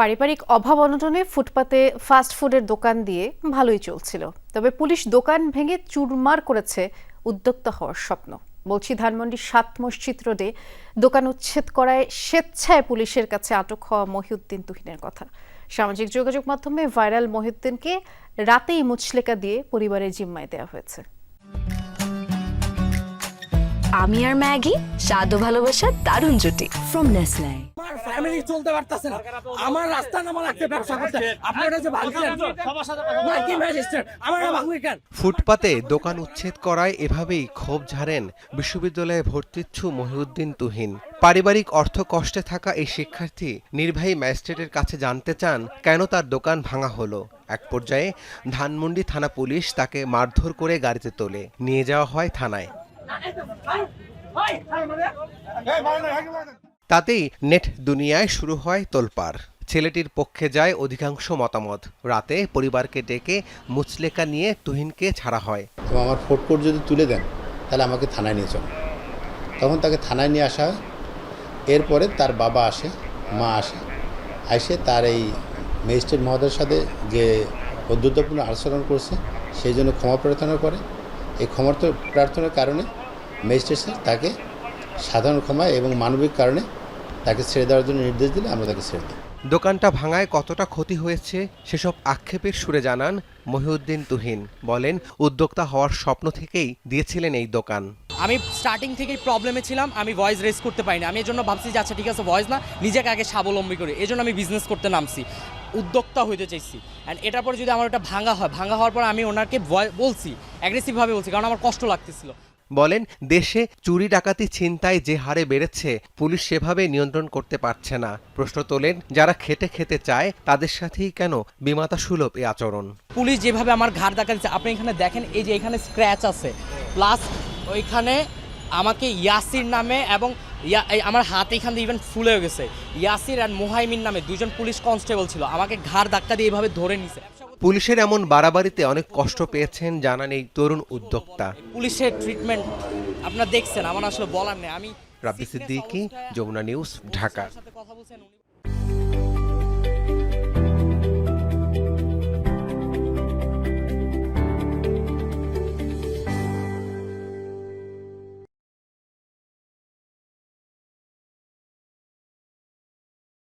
পারিবারিক অভাব অনটনে ফুটপাতে ফাস্ট ফুডের দোকান দিয়ে ভালোই চলছিল। তবে পুলিশ দোকান ভেঙে চুরমার করেছে উদ্যোক্তা হওয়ার স্বপ্ন। বলছি ধানমন্ডি সাত মসজিদ রোডে দোকান উচ্ছেদ করায় স্বেচ্ছায় পুলিশের কাছে আটক হওয়া মহিউদ্দিন তুহিনের কথা। সামাজিক যোগাযোগ মাধ্যমে ভাইরাল মহিউদ্দিনকে রাতেই মুচলেকা দিয়ে পরিবারের জিম্মায় দেওয়া হয়েছে। আমি আর ম্যাগি স্বাদ ও ভালোবাসার দারুণ জুটি। ফ্রম নেসলে আমার ফ্যামিলি চলতে পারতেছে না আমার রাস্তা নামা লাগছে ব্যবসা করতে আপনারা যে ভাঙছেন না, ম্যাজিস্ট্রেট আমার ভাঙবি কেন ফুটপাতে দোকান উচ্ছেদ করায় এভাবেই ক্ষোভ ঝাড়েন বিশ্ববিদ্যালয়ে ভর্তিচ্ছু মহিউদ্দিন তুহিন পারিবারিক অর্থ কষ্টে থাকা এই শিক্ষার্থী নির্বাহী ম্যাজিস্ট্রেটের কাছে জানতে চান কেন তার দোকান ভাঙা হলো এক পর্যায়ে ধানমন্ডি থানা পুলিশ তাকে মারধর করে গাড়িতে তোলে নিয়ে যাওয়া হয় থানায় তাতেই নেট দুনিয়ায় শুরু হয় তোলপাড়। ছেলেটির পক্ষে যায় অধিকাংশ মতামত। রাতে পরিবারকে ডেকে মুচলেকা নিয়ে তুহিনকে ছাড়া হয়। আমার ফোট কোড যদি তুলে দেন, তাহলে আমাকে থানায় নিয়ে চলো। তখন তাকে থানায় নিয়ে আসা হয়। এরপরে তার বাবা আসে, মা আসে। এসে তার এই ম্যাজিস্ট্রেট মহোদয়ের সাথে যে অদ্যুতপূর্ণ আচরণ করছে, সেই জন্য ক্ষমা প্রার্থনা করে। এই ক্ষমা প্রার্থনার কারণে ম্যাজিস্ট্রেট তাকে সাধারণ ক্ষমা এবং মানবিক কারণে তাকে ছেড়ে দেওয়ার জন্য নির্দেশ দিলে আমরা তাকে ছেড়ে দিই। দোকানটা ভাঙায় কতটা ক্ষতি হয়েছে সেসব আক্ষেপের সুরে জানান মহিউদ্দিন তুহিন। বলেন উদ্যোক্তা হওয়ার স্বপ্ন থেকেই দিয়েছিলেন এই দোকান। আমি স্টার্টিং থেকেই প্রবলেমে ছিলাম আমি ভয়েস রেস করতে পারিনি। আমি এর জন্য ভাবছি যে আচ্ছা ঠিক আছে ভয়েস না নিজেকে আগে স্বাবলম্বী করি। এই জন্য আমি বিজনেস করতে নামছি উদ্যোক্তা হইতে চাইছি। অ্যান্ড এটার পর যদি আমার ওটা ভাঙা হয় ভাঙা হওয়ার পর আমি ওনাকে বলছি অ্যাগ্রেসিভভাবে বলছি কারণ আমার কষ্ট লাগতেছিল। বলেন, দেশে চুরি ডাকাতি ছিনতাই যে হারে বেড়েছে, পুলিশ সেভাবে নিয়ন্ত্রণ করতে পারছে না। প্রশ্ন তোলেন, যারা খেটে খেতে চায়, তাদের সাথেই কেন বিমাতা সুলভ এই আচরণ? পুলিশ যেভাবে আমার ঘাড় দেখা দিচ্ছে, আপনি এখানে দেখেন, এই যে এখানে স্ক্র্যাচ আছে। প্লাস ওইখানে আমাকে ইয়াসির নামে এবং আমার হাত এখান দিয়ে ইভেন ফুলে গেছে। ইয়াসির আর মোহাইমিন নামে দুজন পুলিশ কনস্টেবল ছিল, আমাকে ঘাড় ধাক্কা দিয়ে এইভাবে ধরে নিছে। পুলিশের এমন বাড়াবাড়িতে অনেক কষ্ট পেয়েছেন জানান এই তরুণ উদ্যোক্তা। পুলিশের ট্রিটমেন্ট আপনারা দেখছেন আমার আসলে বলার নেই। আমি রাব্বি সিদ্দিকী যমুনা নিউজ ঢাকা।